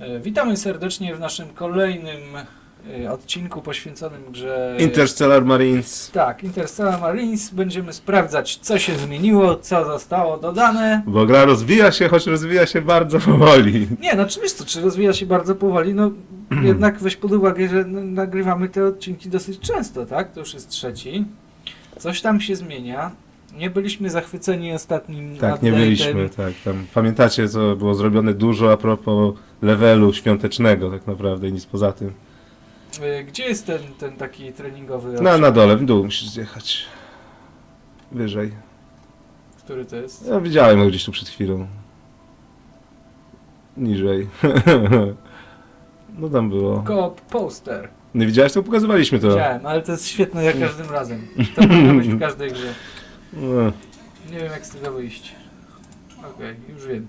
E, Witamy serdecznie w naszym kolejnym e, odcinku poświęconym grze... Interstellar Marines. Tak, Interstellar Marines. Będziemy sprawdzać, co się zmieniło, co zostało dodane. Bo gra rozwija się, choć rozwija się bardzo powoli. Nie, no oczywiście, czy rozwija się bardzo powoli, no jednak weź pod uwagę, że n- nagrywamy te odcinki dosyć często, tak? To już jest trzeci. Coś tam się zmienia. Nie byliśmy zachwyceni ostatnim Tak, nie update'em. byliśmy, tak. Tam, pamiętacie, co było zrobione dużo a propos levelu świątecznego, tak naprawdę, i nic poza tym. E, Gdzie jest ten, ten taki treningowy Na, obszar? na dole, w dół musisz zjechać. Wyżej. Który to jest? Ja widziałem go gdzieś tu przed chwilą. Niżej. no tam było. Coop Poster. Nie widziałeś, to pokazywaliśmy to. Widziałem, ale to jest świetne jak każdym razem. To powinno być w każdej grze. No. Nie wiem jak z tego wyjść. Okej, już wiem.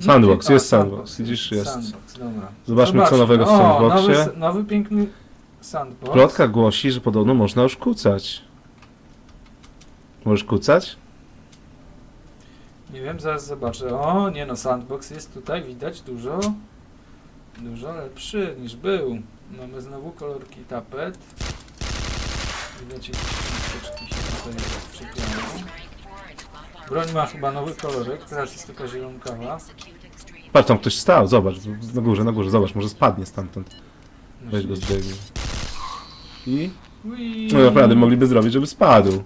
Sandbox, A, jest sandbox. Widzisz, jest. Sandbox, dobra. Zobaczmy, co nowego w O, sandboxie. Nowy, nowy piękny sandbox. Plotka głosi, że podobno można już kucać. Możesz kucać? Nie wiem, zaraz zobaczę. O, nie no, sandbox jest tutaj, widać dużo. Dużo lepszy niż był. Mamy znowu kolorki tapet. Widać listeczki się tutaj przyklejają. Broń ma chyba nowy kolorek, teraz jest taka zielonkawa. Patrz, tam ktoś stał, zobacz, na górze, na górze, zobacz, może spadnie stamtąd. Weź go zdejmij. I? Ui. No naprawdę, mogliby zrobić, żeby spadł.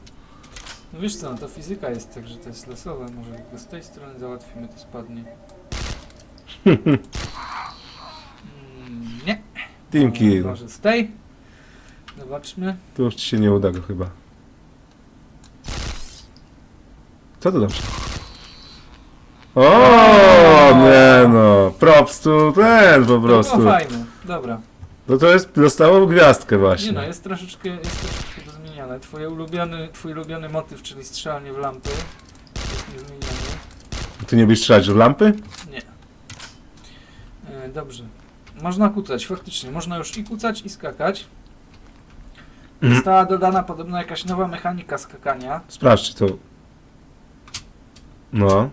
No wiesz co, no to fizyka jest, także to jest losowe. Może go z tej strony załatwimy, to spadnie. Mm, nie. Team kill. Może z tej. Zobaczmy. Tu już ci się nie uda go chyba. Co to dobrze? O, nie no, props tu ten po To prostu. było fajne. Dobra. No to jest, dostało gwiazdkę Nie no, właśnie. jest troszeczkę, jest troszeczkę to zmieniane. Twoje ulubiony, twój ulubiony motyw, czyli strzelanie w lampy. Jest niezmieniony. Ty nie byś strzelać w lampy? Nie. E, dobrze. Można kucać, faktycznie. Można już i kucać, i skakać. Mhm. Została dodana podobno jakaś nowa mechanika skakania. Sprawdź, czy to... No.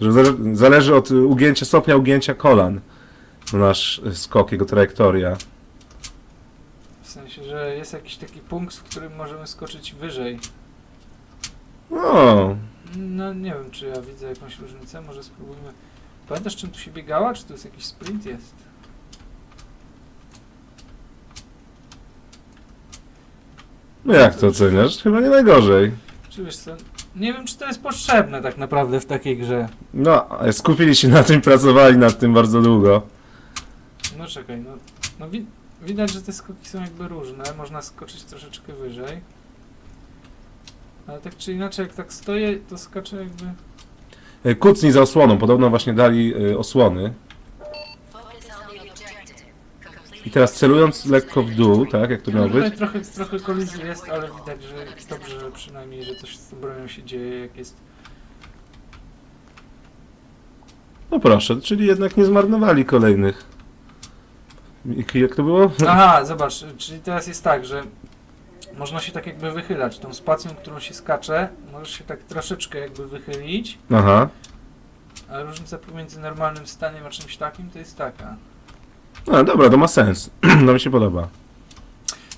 Że zale- Zależy od ugięcia, stopnia ugięcia kolan. Nasz y, skok, jego trajektoria. W sensie, że jest jakiś taki punkt, w którym możemy skoczyć wyżej. No. No nie wiem, czy ja widzę jakąś różnicę. Może spróbujmy. Pamiętasz, czym tu się biegała? Czy tu jest jakiś sprint? Jest. No jak to oceniasz? Chyba nie najgorzej. Czy wiesz co? Nie wiem, czy to jest potrzebne tak naprawdę w takiej grze. No, ale skupili się na tym, pracowali nad tym bardzo długo. No czekaj, no, no wi widać, że te skoki są jakby różne, można skoczyć troszeczkę wyżej. Ale tak czy inaczej, jak tak stoję, to skaczę jakby... Y, Kucnij za osłoną, podobno właśnie dali y, osłony. I teraz celując lekko w dół, tak, jak to miało tutaj być. trochę, trochę kolizji jest, ale widać, że dobrze, że przynajmniej, że coś z tą bronią się dzieje, jak jest... No proszę, czyli jednak nie zmarnowali kolejnych. I- Jak to było? Aha, zobacz, czyli teraz jest tak, że można się tak jakby wychylać. Tą spacją, którą się skacze, możesz się tak troszeczkę jakby wychylić, Aha. a różnica pomiędzy normalnym staniem a czymś takim to jest taka. No dobra, to ma sens. to mi się podoba.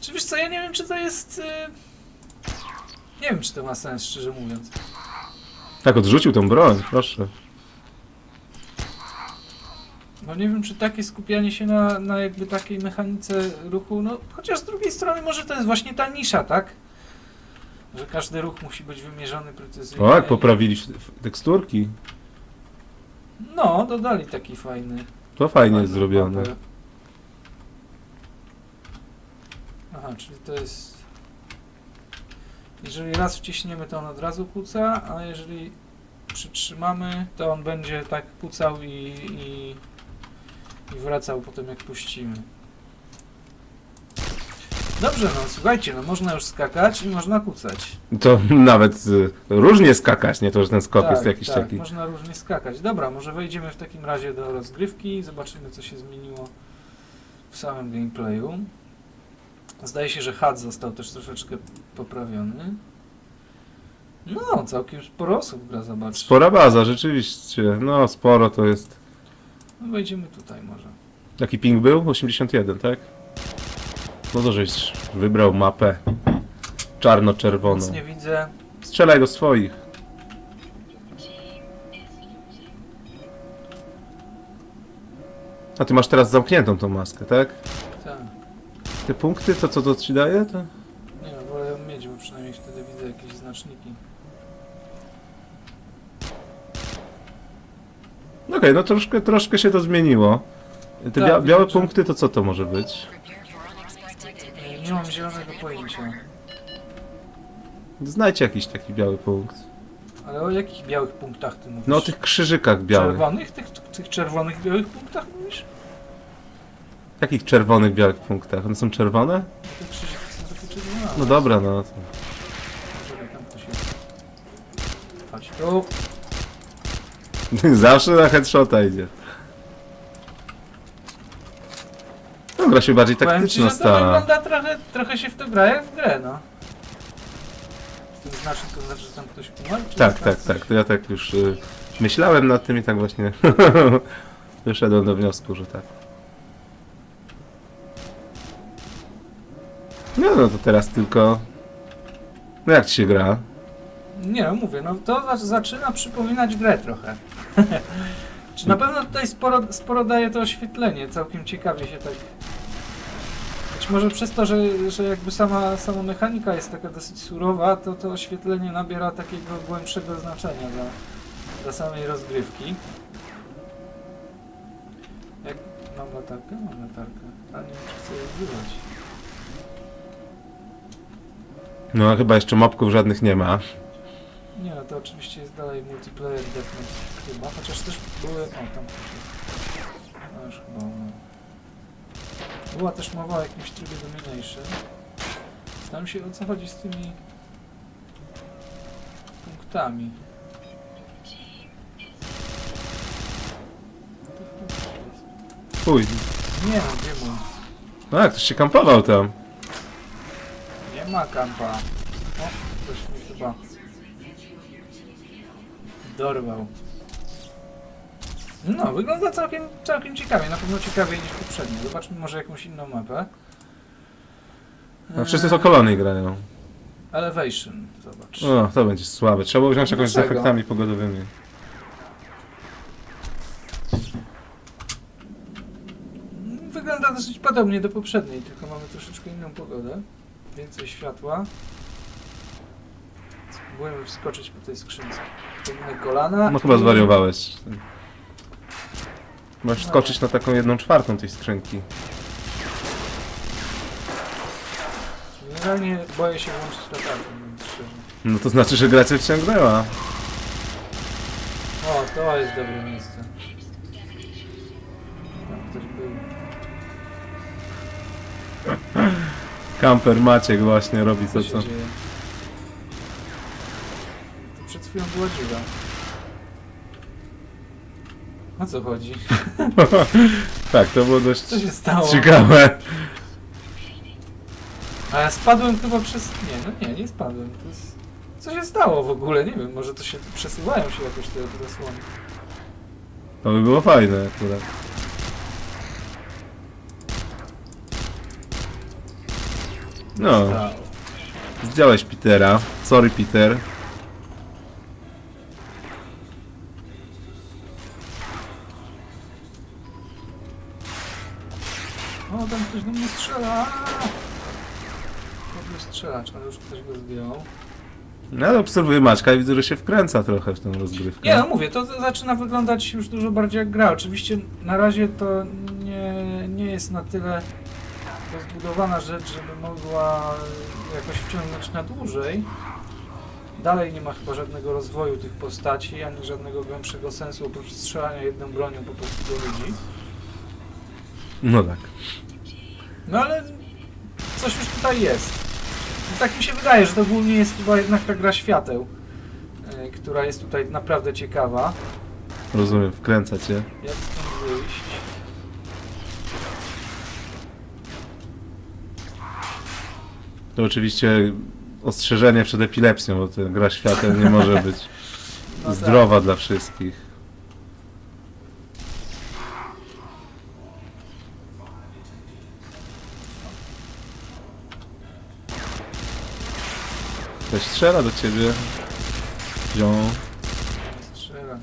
Czy wiesz co, ja nie wiem, czy to jest... y, Nie wiem, czy to ma sens, szczerze mówiąc. Tak, odrzucił tą broń, proszę. Bo nie wiem, czy takie skupianie się na, na jakby takiej mechanice ruchu, no chociaż z drugiej strony może to jest właśnie ta nisza, tak? Że każdy ruch musi być wymierzony precyzyjnie. O, jak poprawili f- teksturki. No, dodali taki fajny. To fajnie jest zrobione. mapę. Czyli to jest... Jeżeli raz wciśniemy, to on od razu kuca, a jeżeli przytrzymamy, to on będzie tak kucał i, i, i wracał potem jak puścimy. Dobrze, no słuchajcie, no można już skakać i można kucać. To nawet y, różnie skakać, nie to, że ten skok tak, jest jakiś tak, taki. można różnie skakać. Dobra, może wejdziemy w takim razie do rozgrywki i zobaczymy, co się zmieniło w samym gameplayu. Zdaje się, że HUD został też troszeczkę poprawiony. No, całkiem sporo osób gra, zobacz. Spora baza, rzeczywiście. No, sporo to jest. No wejdziemy tutaj może. Jaki ping był? 81, tak? No to żeś wybrał mapę czarno-czerwoną. Nic nie widzę. Strzelaj do swoich. A ty masz teraz zamkniętą tą maskę, tak? Te punkty, to co to ci daje? To... Nie no, wolę ją mieć, bo przynajmniej wtedy widzę jakieś znaczniki. Okej, no troszkę, troszkę się to zmieniło. Te Tak, bia białe punkty to co to może być? Nie, nie mam zielonego pojęcia. Znajdźcie jakiś taki biały punkt. Ale o jakich białych punktach ty mówisz? No o tych krzyżykach białych. Czerwonych? Tych, tych czerwonych białych punktach mówisz? Jakich czerwonych białych punktach? One są czerwone? No te krzyżyki są takie czerwone. No dobra, no. To... Czekaj, tam ktoś jest. Chodź tu. Zawsze na headshota idzie. No gra się bardziej Powiem ci, taktyczna że to stała. wygląda trochę, trochę się w to gra jak w grę, no. Z tym znaczy, to znaczy, że tam ktoś umarł? czy Tak, tam tak, coś- tak. To ja tak już y, myślałem nad tym i tak właśnie wyszedłem do wniosku, że tak. No, no to teraz tylko... No jak ci się gra? Nie, no mówię, no to za- zaczyna przypominać grę trochę. Czy na pewno tutaj sporo, sporo daje to oświetlenie, całkiem ciekawie się tak... Być może przez to, że, że jakby sama, sama mechanika jest taka dosyć surowa, to to oświetlenie nabiera takiego głębszego znaczenia dla, dla samej rozgrywki. Jak... Mam latarkę? Mam latarkę. Ale nie wiem, czy chcę jej używać. No a chyba jeszcze mopków żadnych nie ma. Nie, no to oczywiście jest dalej multiplayer deathmatch chyba, chociaż też były... O, tam. No już chyba... No. Była też mowa o jakimś trybie domination. Zastanawiam się o co chodzi z tymi punktami. To chyba coś jest. Uj, Nie no, gdzie mój? no jak, ktoś się kampował tam. Nie ma kampa. O, ktoś mi chyba dorwał. No, wygląda całkiem, całkiem ciekawie, na pewno ciekawiej niż poprzednio. Zobaczmy może jakąś inną mapę. No wszyscy z okolonej grają. Elevation, zobacz. O, to będzie słabe. Trzeba było wziąć jakąś z Dlaczego? efektami pogodowymi. Wygląda dosyć podobnie do poprzedniej, tylko mamy troszeczkę inną pogodę. Więcej światła. Spróbujemy wskoczyć po tej skrzynce. Powinny kolana. No chyba i- zwariowałeś. Możesz wskoczyć na taką jedną czwartą tej skrzynki. Generalnie boję się włączyć latarkę, mówiąc szczerze. No to znaczy, że gra cię wciągnęła. O, to jest dobre miejsce. Kamper Maciek właśnie robi Co to, co... dzieje? To przed chwilą była dziura. O co chodzi? tak, to było dość Co się stało? ciekawe. A ja spadłem chyba przez... Nie, no nie, nie spadłem. To jest... Co się stało w ogóle? Nie wiem, może to się przesuwają się jakoś te te zasłony. To by było fajne akurat. No, zdjąłeś Petera. Sorry Peter. O, tam ktoś do mnie strzela. Podły strzelacz, ale już ktoś go zdjął. No ale obserwuję Maćka i widzę, że się wkręca trochę w tę rozgrywkę. Nie, no mówię, to zaczyna wyglądać już dużo bardziej jak gra. Oczywiście na razie to nie, nie jest na tyle rozbudowana rzecz, żeby mogła jakoś wciągnąć na dłużej. Dalej nie ma chyba żadnego rozwoju tych postaci, ani żadnego głębszego sensu oprócz strzelania jedną bronią po prostu do ludzi. No tak. No ale coś już tutaj jest. Tak mi się wydaje, że to głównie jest chyba jednak ta gra świateł, e, która jest tutaj naprawdę ciekawa. Rozumiem, wkręca cię. Jak To oczywiście ostrzeżenie przed epilepsją, bo ta gra światem nie może być No tak. zdrowa dla wszystkich. Ktoś strzela do ciebie. Wziął. Strzela.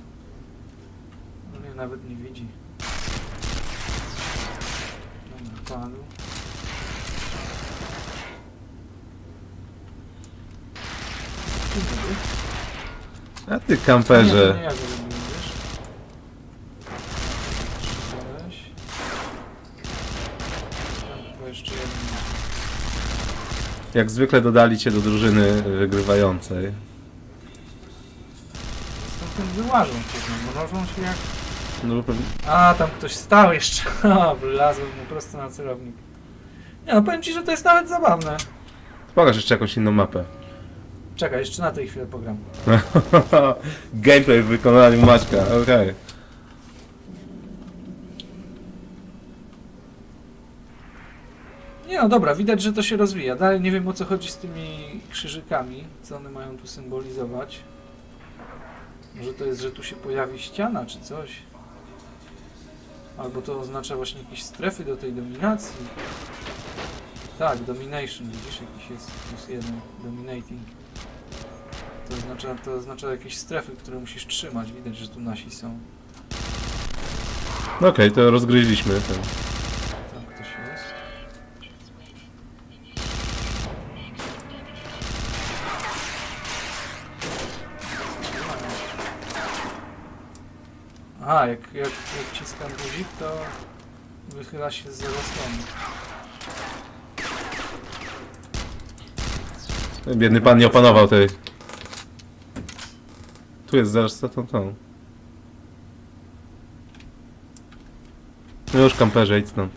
On mnie nawet nie widzi. Dobra, padł. A ty kamperze. nie ja go jeszcze jeden. Jak zwykle dodali cię do drużyny wygrywającej. Stąd ten wyłażą się, no, mnożą się jak... No bo pewnie... A, tam ktoś stał jeszcze. A, wlazłem mu prosto na celownik. Nie no, powiem ci, że to jest nawet zabawne. Pokaż jeszcze jakąś inną mapę. Czekaj, jeszcze na tej chwilę pogram. Gameplay w wykonaniu Maćka, okej. Nie no, dobra, widać, że to się rozwija. Dalej nie wiem o co chodzi z tymi krzyżykami, co one mają tu symbolizować. Może to jest, że tu się pojawi ściana czy coś. Albo to oznacza właśnie jakieś strefy do tej dominacji. Tak, domination, widzisz, jakiś jest plus jeden, dominating. To oznacza, to oznacza jakieś strefy, które musisz trzymać. Widać, że tu nasi są. No okej, to rozgryźliśmy ten. Tam ktoś jest. Aha, jak, jak, jak wciskam guzik, to wychyla się z zarosłami. Biedny pan nie opanował tej. Tu jest zaraz za tą tą. No już kamperze, idź stąd.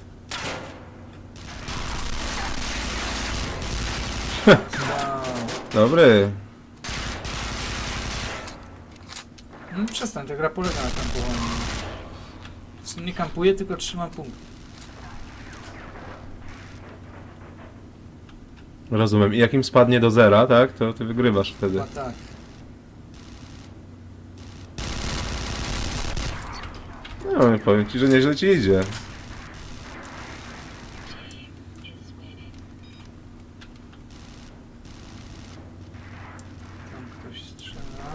Dobry. No przestań, ta gra polega na kampowaniu. Zresztą nie kampuję, tylko trzymam punkt. Rozumiem. I jak im spadnie do zera, tak? To ty wygrywasz wtedy. A tak. No, powiem ci, że nieźle ci idzie. Tam ktoś strzela.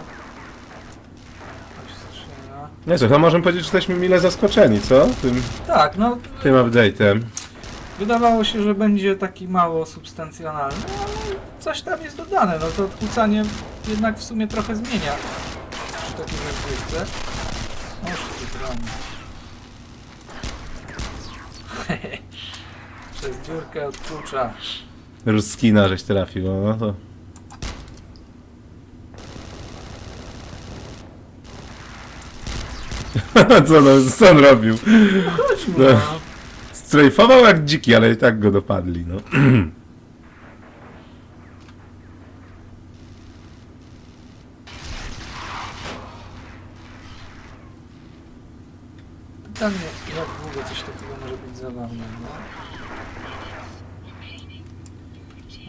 Ktoś strzela. Nie co, chyba możemy powiedzieć, że jesteśmy mile zaskoczeni, co? Tym, Tak, no tym update'em. Wydawało się, że będzie taki mało substancjonalny, ale coś tam jest dodane. No to odkłócanie jednak w sumie trochę zmienia przy takiej rozgrywce. Oż ty broni. Przez dziurkę odklucza. Ruskina żeś trafił, no to... co, on, co on robił? Chodź mu, No. no. Strajfował jak dziki, ale i tak go dopadli, no. Pytanie, jak długo coś takiego może być zabawne, no?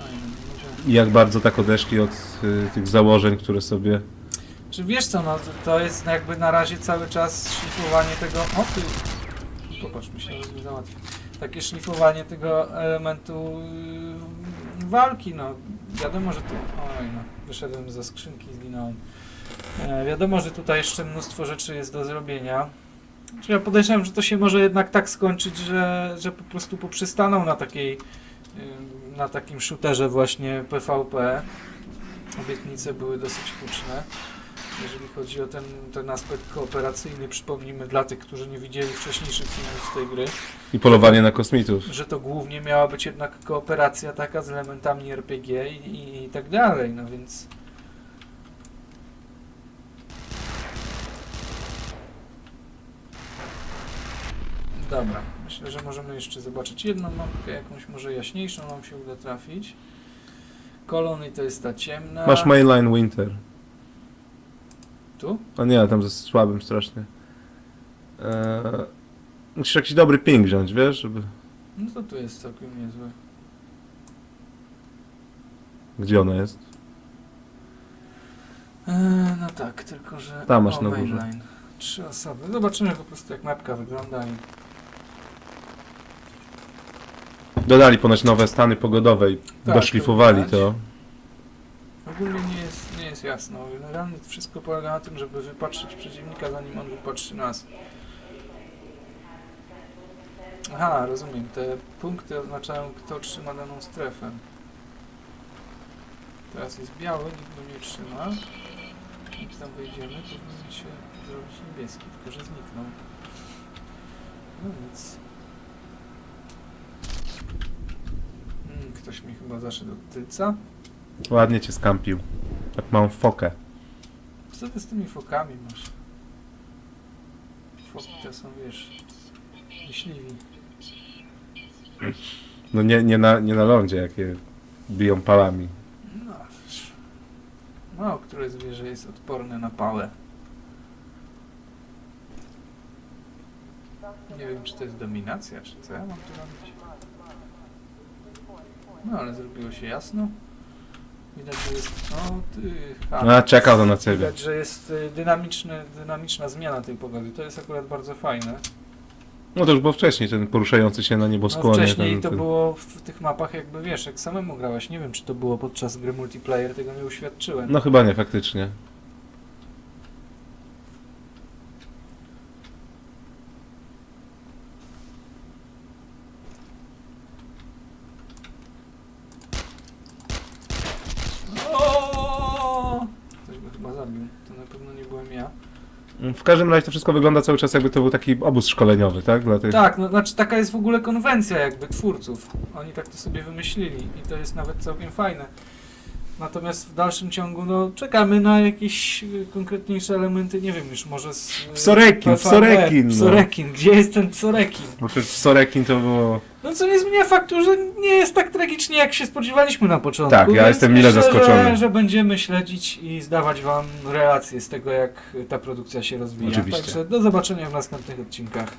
Fajne, może... I jak bardzo tak odeszli od y, tych założeń, które sobie... Czy wiesz co, no to jest jakby na razie cały czas szlifowanie tego. O ty! Popatrz, myślę, że załatwię. Takie szlifowanie tego elementu yy, walki, no. Wiadomo, że tu. Oj, no. Wyszedłem ze skrzynki i zginąłem. E, wiadomo, że tutaj jeszcze mnóstwo rzeczy jest do zrobienia. Czy ja podejrzewam, że to się może jednak tak skończyć, że, że po prostu poprzestaną na takiej yy, na takim shooterze właśnie PvP. Obietnice były dosyć huczne jeżeli chodzi o ten, ten aspekt kooperacyjny, przypomnijmy dla tych, którzy nie widzieli wcześniejszych filmów z tej gry, I polowanie na kosmitów. że to głównie miała być jednak kooperacja taka z elementami RPG i, i, i tak dalej, no więc... Dobra, myślę, że możemy jeszcze zobaczyć jedną mapkę, jakąś może jaśniejszą nam się uda trafić. Kolony to jest ta ciemna. Masz mainline Winter. Tu? A nie, tam ze słabym strasznie. Eee, musisz jakiś dobry ping wziąć, wiesz, żeby... No to tu jest całkiem niezłe. Gdzie ona jest? Eee, no tak, tylko że. Tam masz o, na górze. mainline. Trzy osoby. Zobaczymy po prostu jak mapka wygląda i. Dodali ponoć nowe stany pogodowe i Tak, doszlifowali to to. ogólnie nie jest, nie jest jasno. Generalnie wszystko polega na tym, żeby wypatrzyć przeciwnika, zanim on wypatrzy nas. Aha, rozumiem. Te punkty oznaczają, kto trzyma daną strefę. Teraz jest biały, nikt go nie trzyma. Jak tam wejdziemy, powinien się zrobić niebieski, tylko że zniknął. No nic. Mm, ktoś mi chyba zaszedł od tylca. Ładnie cię skampił. Tak małą fokę. Co ty z tymi fokami masz? Foki to są, wiesz, myśliwi. No nie, nie, na, nie na lądzie, jakie biją pałami. No, wiesz, mało które zwierzę jest odporne na pałę. Nie wiem, czy to jest dominacja, czy co ja mam tu robić. No, ale zrobiło się jasno. Widać, że jest... O, ty... ha. No, czekał to na ciebie. Widać, że jest y, dynamiczny, dynamiczna zmiana tej pogody. To jest akurat bardzo fajne. No to już było wcześniej, ten poruszający się na No nieboskłonie. wcześniej ten, to ten... było w tych mapach jakby wiesz, jak samemu grałeś. Nie wiem, czy to było podczas gry multiplayer, tego nie uświadczyłem. No chyba nie, faktycznie. O! Ktoś go chyba zabił. To na pewno nie byłem ja. W każdym razie to wszystko wygląda cały czas jakby to był taki obóz szkoleniowy, tak? Dla tych... Tak, no znaczy taka jest w ogóle konwencja jakby twórców. Oni tak to sobie wymyślili i to jest nawet całkiem fajne. Natomiast w dalszym ciągu, no, czekamy na jakieś y, konkretniejsze elementy, nie wiem już, może z... y, Psorekin, PvP. Psorekin, no. Psorekin, gdzie jest ten Psorekin? Bo przecież Sorekin to było... No co nie zmienia faktu, że nie jest tak tragicznie, jak się spodziewaliśmy na początku. Tak, ja jestem mile myślę, zaskoczony. Że, że będziemy śledzić i zdawać wam relacje z tego, jak ta produkcja się rozwija. Oczywiście. Także do zobaczenia w następnych odcinkach.